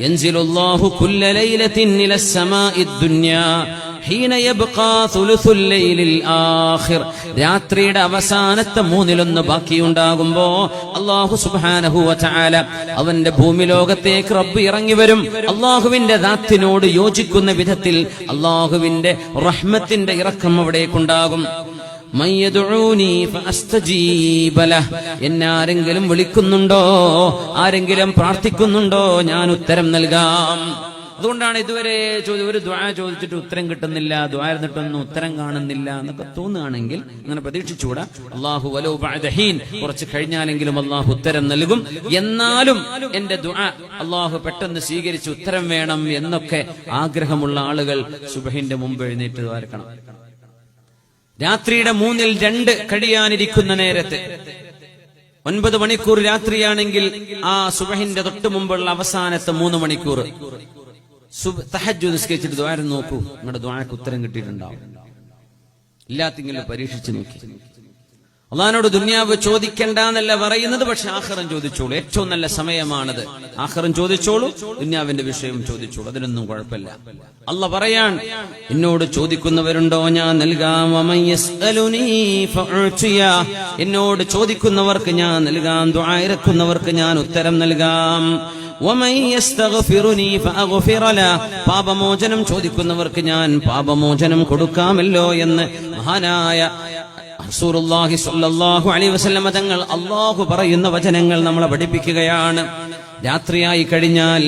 യൻസിലുല്ലാഹു കുല്ല ലൈലത്തിൻ ഇലസ് ദുനിയാ രാത്രിയുടെ അവസാനത്തെ മൂന്നിലൊന്ന് ബാക്കിയുണ്ടാകുമ്പോ അള്ളാഹു സുബ്ഹാനഹു വാല അവന്റെ ഭൂമി ലോകത്തേക്ക് റബ്ബ് ഇറങ്ങി വരും. അള്ളാഹുവിന്റെ ദാത്തിനോട് യോജിക്കുന്ന വിധത്തിൽ അള്ളാഹുവിന്റെ റഹ്മത്തിന്റെ ഇറക്കം അവിടേക്കുണ്ടാകും. എന്നെ ആരെങ്കിലും വിളിക്കുന്നുണ്ടോ? ആരെങ്കിലും പ്രാർത്ഥിക്കുന്നുണ്ടോ? ഞാൻ ഉത്തരം നൽകാം. അതുകൊണ്ടാണ് ഇതുവരെ ഒരു ദ്വാ ചോദിച്ചിട്ട് ഉത്തരം കിട്ടുന്നില്ല ദ്വാ ഇരുന്നിട്ടൊന്നും ഉത്തരം കാണുന്നില്ല എന്നൊക്കെ തോന്നുകയാണെങ്കിൽ അങ്ങനെ പ്രതീക്ഷിച്ചുകൂടാ. അള്ളാഹു വലോ ബഅദഹീൻ കുറച്ച് കഴിഞ്ഞാലെങ്കിലും അള്ളാഹു ഉത്തരം നൽകും. എന്നാലും എന്റെ ദ്വാ അള്ളാഹു പെട്ടെന്ന് സ്വീകരിച്ച് ഉത്തരം വേണം എന്നൊക്കെ ആഗ്രഹമുള്ള ആളുകൾ സുബഹിന്റെ മുമ്പ് എഴുന്നേറ്റ് ദ്വാരക്കണം. രാത്രിയുടെ മൂന്നിൽ രണ്ട് കഴിയാനിരിക്കുന്ന നേരത്ത് ഒൻപത് മണിക്കൂർ രാത്രിയാണെങ്കിൽ ആ സുബഹിന്റെ തൊട്ട് മുമ്പുള്ള അവസാനത്തെ മൂന്ന് മണിക്കൂർ. തഹജു നിസ്കരിച്ചിട്ട് ദ്വാരം നോക്കൂ. നിങ്ങളുടെ ദ്വാരക്ക് ഉത്തരം കിട്ടിയിട്ടുണ്ടാവും. ഇല്ലാത്തെങ്കിലും പരീക്ഷിച്ചു നോക്കി. അള്ളഹാനോട് ദുന്യാവ് ചോദിക്കണ്ട എന്നല്ല പറയുന്നത് പക്ഷെ ആഹ്റം ചോദിച്ചോളൂ. ഏറ്റവും നല്ല സമയമാണത്. ആഹ്റം ചോദിച്ചോളൂ ദുന്യാവിന്റെ വിഷയം ചോദിച്ചോളൂ. അതിനൊന്നും കുഴപ്പമില്ല. അല്ല പറയാൻ എന്നോട് ചോദിക്കുന്നവരുണ്ടോ? ഞാൻ നൽകാം. എന്നോട് ചോദിക്കുന്നവർക്ക് ഞാൻ നൽകാം. ദ്വായിരക്കുന്നവർക്ക് ഞാൻ ഉത്തരം നൽകാം. പാപമോചനം ചോദിക്കുന്നവർക്ക് ഞാൻ പാപമോചനം കൊടുക്കാമല്ലോ എന്ന് മഹാനായ അലൈഹി വസല്ലമ തങ്ങൾ അള്ളാഹു പറയുന്ന വചനങ്ങൾ നമ്മളെ പഠിപ്പിക്കുകയാണ്. രാത്രിയായി കഴിഞ്ഞാൽ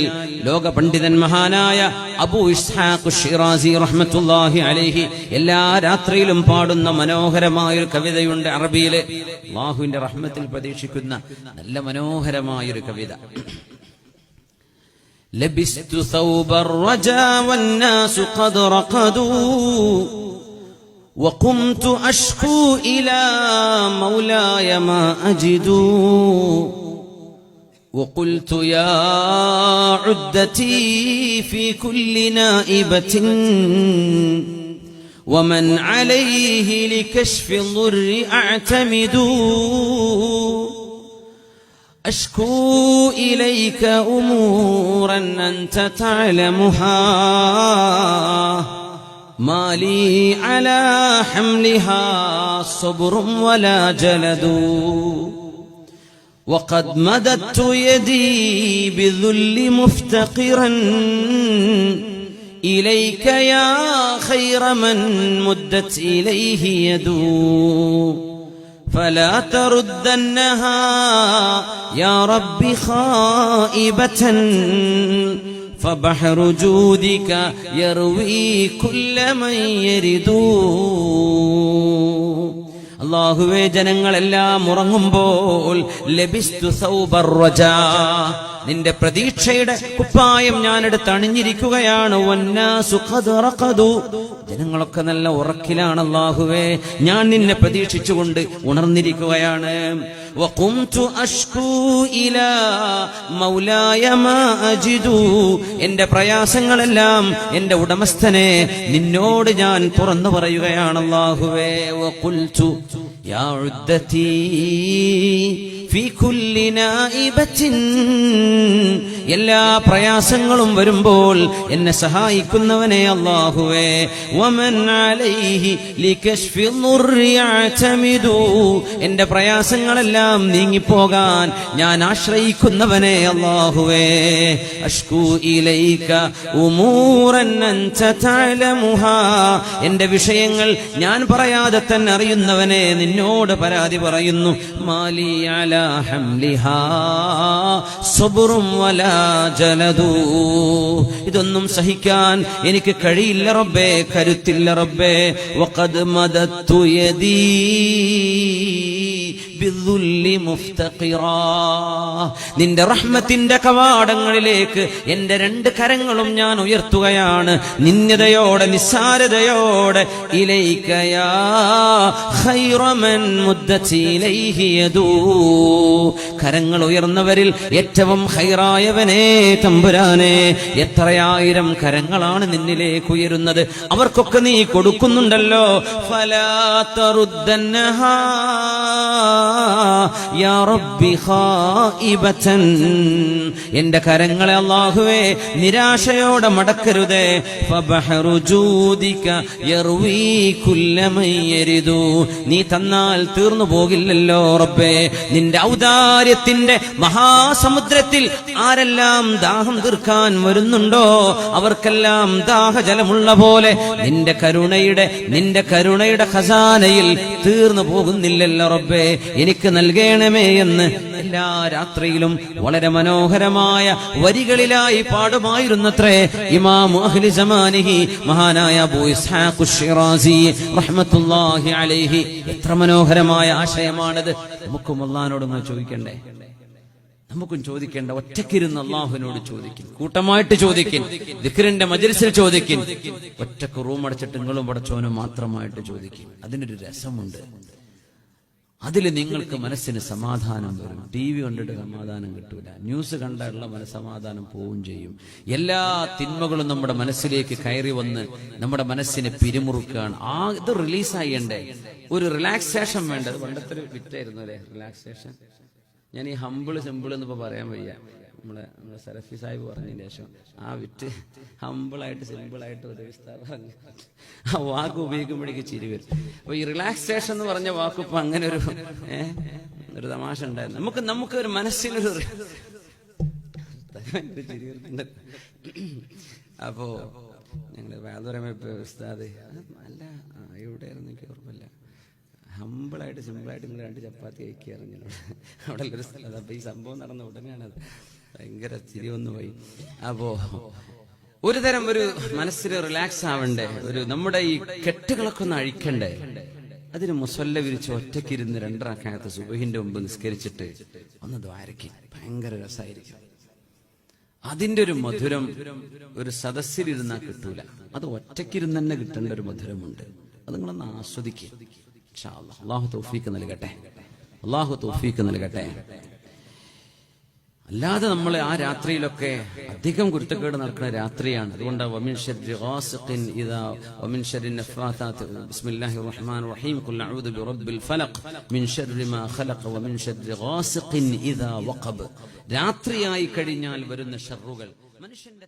ലോക പണ്ഡിതൻ മഹാനായ അബു ഇസ്ഹാഖു ഷിറാസി റഹ്മത്തുല്ലാഹി അലൈഹി എല്ലാ രാത്രിയിലും പാടുന്ന മനോഹരമായ ഒരു കവിതയുണ്ട് അറബിയിലെ. ബാഹുവിന്റെ റഹ്മത്തിൽ പ്രതീക്ഷിക്കുന്ന നല്ല മനോഹരമായ ഒരു കവിത. ലബിസ്തു സൗബർ വന്നാസു ഖദ്. وقمت أشكو إلى مولاي ما أجد. وقلت يا عدتي في كل نائبة. ومن عليه لكشف الضر أعتمد. أشكو إليك أمورا أنت تعلمها. ما لي على حملها صبر ولا جلد. وقد مددت يدي بذل مفتقرا. إليك يا خير من مدت إليه يدو فلا تردنها يا رب خائبة. فبحر جودك يروي كل من يرد അള്ളാഹുവേ ജനങ്ങളെല്ലാം ഉറങ്ങുമ്പോൾ ലഭിസ്തു സൗബർ റജാ. നിന്റെ പ്രതീക്ഷയുടെ കുപ്പായം ഞാനെടുത്ത് അണിഞ്ഞിരിക്കുകയാണ്. ജനങ്ങളൊക്കെ നല്ല ഉറക്കിലാണ് അള്ളാഹുവേ ഞാൻ നിന്നെ പ്രതീക്ഷിച്ചുകൊണ്ട് ഉണർന്നിരിക്കുകയാണ്. എന്റെ പ്രയാസങ്ങളെല്ലാം എന്റെ ഉടമസ്ഥനെ നിന്നോട് ഞാൻ തുറന്നു പറയുകയാണ് അള്ളാഹുവേ في كل نائبة എല്ലാ പ്രയാസങ്ങളും വരുമ്പോൾ എന്നെ സഹായിക്കുന്നവനെ അള്ളാഹുവേ. എന്റെ പ്രയാസങ്ങളെല്ലാം നീങ്ങിപ്പോകാൻ ഞാൻ ആശ്രയിക്കുന്നവനെ അള്ളാഹുവേ ഇലൈക ഉമൂറൻ. എന്റെ വിഷയങ്ങൾ ഞാൻ പറയാതെ തന്നെ അറിയുന്നവനെ നിന്നോട് പരാതി പറയുന്നു മാലിയാലിഹാ ഹംലിഹാ വലാ ജലദു ഇതൊന്നും സഹിക്കാൻ എനിക്ക് കഴിയില്ല റബ്ബേ കരുത്തില്ല റബ്ബേ വഖദ് മദത്തു യദീ. നിന്റെ റഹ്മത്തിന്റെ കവാടങ്ങളിലേക്ക് എന്റെ രണ്ട് കരങ്ങളും ഞാൻ ഉയർത്തുകയാണ്. നിന്യതയോടെ നിസ്സാരതയോടെ യദൂ. കരങ്ങൾ ഉയർന്നവരിൽ ഏറ്റവും ഹൈറായവനെ തമ്പുരാനെ. എത്രയായിരം കരങ്ങളാണ് നിന്നിലേക്ക് ഉയരുന്നത്. അവർക്കൊക്കെ നീ കൊടുക്കുന്നുണ്ടല്ലോ. ഫലാ തറുദ്ദന്നഹാ. എന്റെ കരങ്ങളെ അല്ലാഹുവേ നിരാശയോടെ മടക്കരുതേ. നീ തന്നാൽ തീർന്നു പോകില്ലല്ലോ റബ്ബേ. നിന്റെ ഔദാര്യത്തിന്റെ മഹാസമുദ്രത്തിൽ ആരെല്ലാം ദാഹം തീർക്കാൻ വരുന്നുണ്ടോ? അവർക്കെല്ലാം ദാഹജലമുള്ള പോലെ നിന്റെ കരുണയുടെ നിന്റെ കരുണയുടെ ഖസാനയിൽ തീർന്നു പോകുന്നില്ലല്ലോ റബ്ബേ. എനിക്ക് നൽകണമേ എന്ന് എല്ലാ രാത്രിയിലും വളരെ മനോഹരമായ വരികളിലായി പാടുമായിരുന്നത്രേ. ഇമാം അഹ്ലി ജമാനിഹി മഹാനായ അബൂ ഇസ്ഹാഖു റഹ്മത്തുള്ളാഹി അലൈഹി. എത്ര മനോഹരമായ ആശയമാണിത്. നമുക്കും അള്ളഹാനോടൊന്ന് ചോദിക്കണ്ടേ? നമുക്കും ചോദിക്കേണ്ട ഒറ്റക്കിരുന്ന് അള്ളാഹുവിനോട് ചോദിക്കും. കൂട്ടമായിട്ട് ചോദിക്കും. ദിക്റിന്റെ മജലിസിൽ ചോദിക്കും. ഒറ്റയ്ക്ക് റൂം അടച്ചിട്ട് നിങ്ങളും പടച്ചോനും മാത്രമായിട്ട് ചോദിക്കും. അതിനൊരു രസമുണ്ട്. അതിൽ നിങ്ങൾക്ക് മനസ്സിന് സമാധാനം വരും. ടി വി കണ്ടിട്ട് സമാധാനം കിട്ടൂല. ന്യൂസ് കണ്ടാലുള്ള മനസ്സമാധാനം പോവുകയും ചെയ്യും. എല്ലാ തിന്മകളും നമ്മുടെ മനസ്സിലേക്ക് കയറി വന്ന് നമ്മുടെ മനസ്സിനെ പിരിമുറുക്കുകയാണ് ആ ഇത് റിലീസ് ചെയ്യണ്ടേ ഒരു റിലാക്സേഷൻ വേണ്ടത് പണ്ടത്തെ വിറ്റായിരുന്നു അല്ലേ? റിലാക്സേഷൻ. ഞാൻ ഈ ഹമ്പിൾ ചെമ്പിൾ എന്നിപ്പോ പറയാൻ വയ്യ. നമ്മളെ നമ്മുടെ സരഫി സാഹിബ് പറഞ്ഞതിന് ശേഷം ആ വിറ്റ് ഹമ്പിളായിട്ട് സിമ്പിളായിട്ട് ഒരു വിസ്താരം പറഞ്ഞു. ആ വാക്ക് ഉപയോഗിക്കുമ്പോഴേക്ക് ചിരി വരും. അപ്പൊ ഈ റിലാക്സേഷൻ എന്ന് പറഞ്ഞ വാക്ക് ഇപ്പൊ അങ്ങനെ ഒരു ഒരു തമാശ ഉണ്ടായിരുന്നു. നമുക്ക് നമുക്ക് ഒരു മനസ്സിനൊരു ചിരി വരുന്നുണ്ട്. അപ്പോ ഞങ്ങൾ വേദപരമായ ഉസ്താദ് അല്ല എവിടെയായിരുന്നു എനിക്ക് ഓർമ്മല്ല ഹമ്പിളായിട്ട് സിമ്പിളായിട്ട് നിങ്ങൾ രണ്ട് ചപ്പാത്തി കഴിക്കുകയായിരുന്നു അവിടെ. ഒരു സ്ഥലം. അപ്പൊ ഈ സംഭവം നടന്ന ഉടനെയാണത്. ഭയങ്കര ചിരി ഒന്ന് പോയി. അപ്പോ ഒരു തരം ഒരു മനസ്സിൽ റിലാക്സ് ആവണ്ടേ? ഒരു നമ്മുടെ ഈ കെട്ടുകളൊക്കെ ഒന്ന് അഴിക്കണ്ടേ? അതിന് മുസല്ല വിരിച്ച് ഒറ്റയ്ക്കിരുന്ന് രണ്ടരക്കാലത്ത് സുബഹിന്റെ മുമ്പ് നിസ്കരിച്ചിട്ട് ഒന്ന് ദ്വാരക്ക് ഭയങ്കര രസമായിരിക്കും അതിന്റെ ഒരു മധുരം ഒരു സദസ്സിലിരുന്നാ കിട്ടൂല. അത് ഒറ്റയ്ക്കിരുന്ന് തന്നെ കിട്ടേണ്ട ഒരു മധുരമുണ്ട്. അത് നിങ്ങളൊന്ന് ആസ്വദിക്കുക. അള്ളാഹു തൗഫീക്ക് നൽകട്ടെ. അള്ളാഹു തൗഫീക്ക് നൽകട്ടെ. അല്ലാതെ നമ്മളെ ആ രാത്രിയിലൊക്കെ അധികം കുരുത്തക്കേട് നടക്കുന്ന രാത്രിയാണ്. അതുകൊണ്ട് രാത്രിയായി കഴിഞ്ഞാൽ വരുന്ന ഷർറുകൾ മനുഷ്യന്റെ